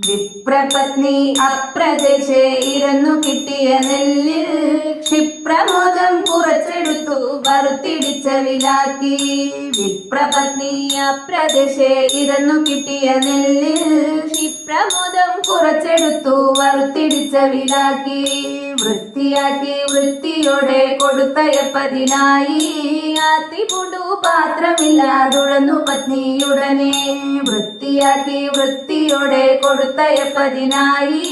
വിപ്രപത്നി അപ്രദേശേ ഇരുന്നു കിട്ടിയ നെല്ലിൽ ക്ഷിപ്രമോദം കുറച്ചെടുത്തു. വറുത്തിടിച്ച വിലാക്കി വിപ്രപത്നിയ പ്രദേശേ ഇരന്നു കിട്ടിയ നെല്ലിൽ ക്ഷിപ്രമോദം കുറച്ചെടുത്തു വറുത്തിടിച്ച വിലാക്കി വൃത്തിയാക്കി വൃത്തിയോടെ കൊടുത്തയപ്പതിനായി ആത്തി പൂണ്ടു പാത്രമില്ലാതുഴന്നു പത്നിയുടനെ. വൃത്തിയാക്കി വൃത്തിയോടെ കൊടുത്തയപ്പതിനായി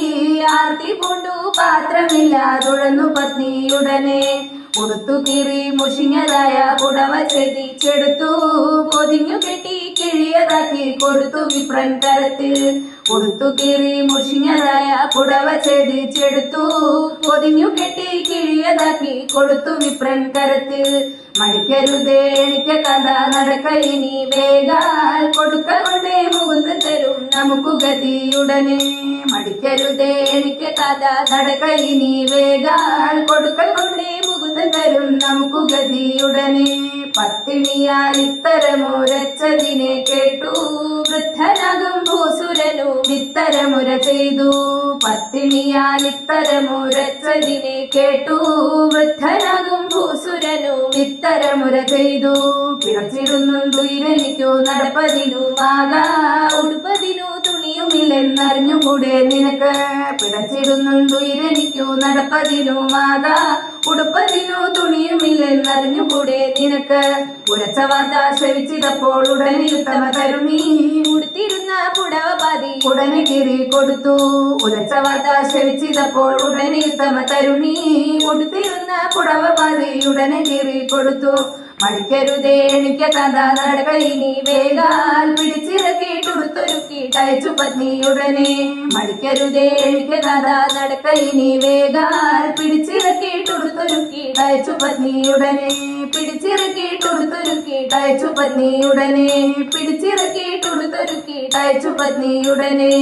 ആർത്തി പൂണ്ടു പാത്രമില്ലാതുഴന്നു പത്നിയുടനെ. കൊടുത്തു കീറി മുഷിങ്ങലായ പുടവ ചെതിച്ചെടുത്തു പൊതിഞ്ഞു കെട്ടി കിഴിയതാക്കി കൊടുത്തു വിപ്രൻ കരത്തിൽ. പുറത്തു കീറി മുഷിങ്ങലായ പുടവ ചെതിച്ചെടുത്തു പൊതിഞ്ഞു കെട്ടി കിഴിയതാക്കി കൊടുത്തു വിപ്രൻ കരത്തിൽ. മടിക്കരുതേ എനിക്ക് കഥ നടക്കലിനി വേഗാൽ. കൊടുക്ക കൊണ്ടേ മുകുന്ത് തരും നമുക്ക് ഗതിയുടനെ മടിക്കരുതേ എനിക്ക് കഥ നടക്കലിനി വേഗാൽ. കൊടുക്കൽ കൊണ്ടേ മുകുന്ദൻ തരും നമുക്ക് ഗതിയുടനെ പത്തിണിയാൽ ഇത്തരമുരച്ചതിനെ കേട്ടു. വൃദ്ധനകും ഭൂസുരനു ഇത്തരമുര ചെയ്തു. പത്തിണിയാൽ ഇത്തരമുരച്ചതിനെ കേട്ടു. വൃദ്ധനാകും ഭൂസുരനു ഇത്തരമുര ചെയ്തു. പിറച്ചിടുന്നുണ്ടു നടപ്പതിനു നടപ്പതിനുമാകാ ഉടുപ്പതിനു തുണിയുമില്ലെന്നറിഞ്ഞുകൂടെ നിനക്ക്. പിടച്ചിടുന്നുണ്ടു നടപ്പതിനു നടപ്പതിനുമാകാ ഉടുപ്പതിനു തുണിയുമില്ലെന്നറിഞ്ഞുകൂടെ നിനക്ക്. ഉരച്ച വാർത്ത ശ്രവിച്ചിതപ്പോൾ ഉടനെ ഉത്തമ തരുണി ഉടുത്തിരുന്ന പുടവ ഉടനെ കീറി കൊടുത്തു. ഉരച്ച വാർത്ത ശ്രവിച്ചിതപ്പോൾ ഉടനെ ഉത്തമ തരുണി ഉടുത്തിരുന്ന പുടവ ഉടനെ കീറി കൊടുത്തു. മടിക്കരുതേ എനിക്ക് കഥ നടകയിനി വേഗാൽ പിടിച്ചിറക്കിയിട്ടുടുത്തൊരുക്കി തയ്ച്ചു പത്നിയുടനെ മടിക്കരുതേ എനിക്ക് നടക്കലിനി വേഗാൽ. പിടിച്ചിറക്കിയിട്ടൊടുത്തൊരുക്കി തയ്ച്ചു പത്നിയുടനെ പിടിച്ചിറക്കിയിട്ടൊടുത്തൊരുക്കി തയ്ച്ചു പത്നിയുടനെ പിടിച്ചിറക്കിയിട്ടൊടുത്തൊരുക്കി തയ്ച്ചു പത്നിയുടനെ